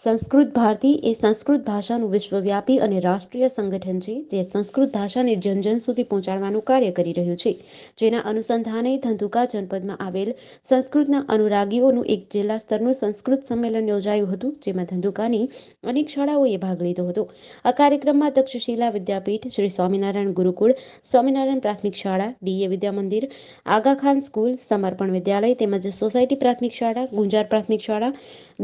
સંસ્કૃત ભારતી એ સંસ્કૃત ભાષાનું વિશ્વવ્યાપી અને રાષ્ટ્રીય સંગઠન છે, જે સંસ્કૃત ભાષાને જન જન સુધી પહોંચાડવાનું કાર્ય કરી રહ્યું છે. જેના અનુસંધાને ધંધુકા જનપદમાં આવેલ સંસ્કૃતના અનુરાગીઓનું એક જિલ્લા સ્તરનું સંસ્કૃત સંમેલન યોજાયું હતું, જેમાં ધંધુકાની અનેક શાળાઓએ ભાગ લીધો હતો. આ કાર્યક્રમમાં તક્ષશિલા વિદ્યાપીઠ, શ્રી સ્વામિનારાયણ ગુરુકુળ, સ્વામિનારાયણ પ્રાથમિક શાળા ડીએ વિદ્યા મંદિર આગાખાન સ્કૂલ, સમર્પણ વિદ્યાલય તેમજ સોસાયટી પ્રાથમિક શાળા, ગુંજાર પ્રાથમિક શાળા,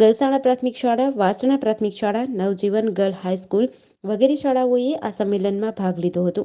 ગલસાણા પ્રાથમિક શાળા વાસણા પ્રાથમિક શાળા, નવજીવન ગર્લ હાઈસ્કૂલ વગેરે શાળાઓએ આ સંમેલનમાં ભાગ લીધો હતો.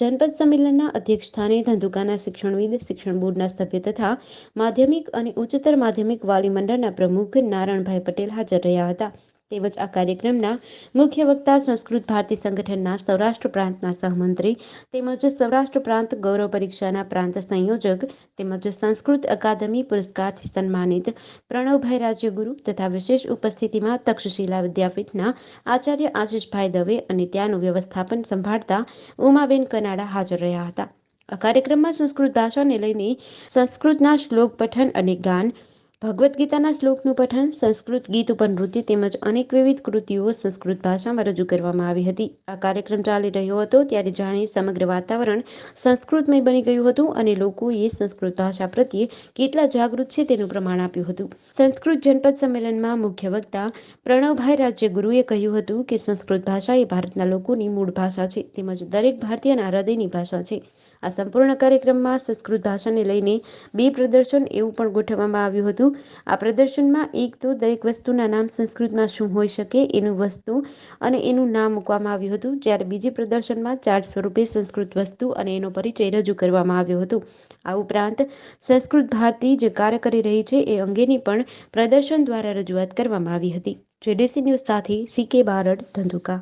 જનપદ સંમેલનના અધ્યક્ષ સ્થાને ધંધુકાના શિક્ષણવિદ, શિક્ષણ બોર્ડના સભ્ય તથા માધ્યમિક અને ઉચ્ચતર માધ્યમિક વાલી મંડળના પ્રમુખ નારણભાઈ પટેલ હાજર રહ્યા હતા. તેમજ આ કાર્યક્રમના મુખ્ય વક્તા સંસ્કૃત ભારતી સંગઠનના સૌરાષ્ટ્ર પ્રાંતના સહમંત્રી તેમજ સૌરાષ્ટ્ર પ્રાંત ગૌરવ પરીક્ષાના પ્રાંત સંયોજક તેમજ સંસ્કૃત અકાદમી પુરસ્કારથી સન્માનિત પ્રણવભાઈ રાજ્યગુરુ તથા વિશેષ ઉપસ્થિતિમાં તક્ષશિલા વિદ્યાપીઠના આચાર્ય આશીષભાઈ દવે અને ત્યાંનું વ્યવસ્થાપન સંભાળતા ઉમાબેન કનાડા હાજર રહ્યા હતા. આ કાર્યક્રમમાં સંસ્કૃત ભાષાને લઈને સંસ્કૃતના શ્લોક પઠન અને ગાન ભગવદ્ ગીતાના શ્લોકનું પઠન, સંસ્કૃત ગીત ઉપર નૃત્ય તેમજ અનેક વિવિધ કૃતિઓ સંસ્કૃત ભાષામાં રજૂ કરવામાં આવી હતી. આ કાર્યક્રમ ચાલી રહ્યો હતો ત્યારે જાણે સમગ્ર વાતાવરણ સંસ્કૃતમય બની ગયું હતું અને લોકોએ સંસ્કૃત ભાષા પ્રત્યે કેટલા જાગૃત છે તેનું પ્રમાણ આપ્યું હતું. સંસ્કૃત જનપદ સંમેલનમાં મુખ્ય વક્તા પ્રણવભાઈ રાજ્યગુરુએ કહ્યું હતું કે સંસ્કૃત ભાષા એ ભારતના લોકોની મૂળ ભાષા છે તેમજ દરેક ભારતીયના હૃદયની ભાષા છે. આ સંપૂર્ણ કાર્યક્રમમાં સંસ્કૃત ભાષાને લઈને બે પ્રદર્શન એવું પણ ગોઠવવામાં આવ્યું હતું. આ પ્રદર્શનમાં એક તો દરેક વસ્તુના નામ સંસ્કૃતમાં શું હોઈ શકે એનું વસ્તુ અને એનું નામ મૂકવામાં આવ્યું હતું. જ્યારે બીજી પ્રદર્શનમાં ચાર્ટ સ્વરૂપે સંસ્કૃત વસ્તુ અને એનો પરિચય રજૂ કરવામાં આવ્યો હતો. આ ઉપરાંત સંસ્કૃત ભારતી જે કાર્ય કરી રહી છે એ અંગેની પણ પ્રદર્શન દ્વારા રજૂઆત કરવામાં આવી હતી. જેડીસી ન્યૂઝ સાથે સી કે બારડ ધંધુકા.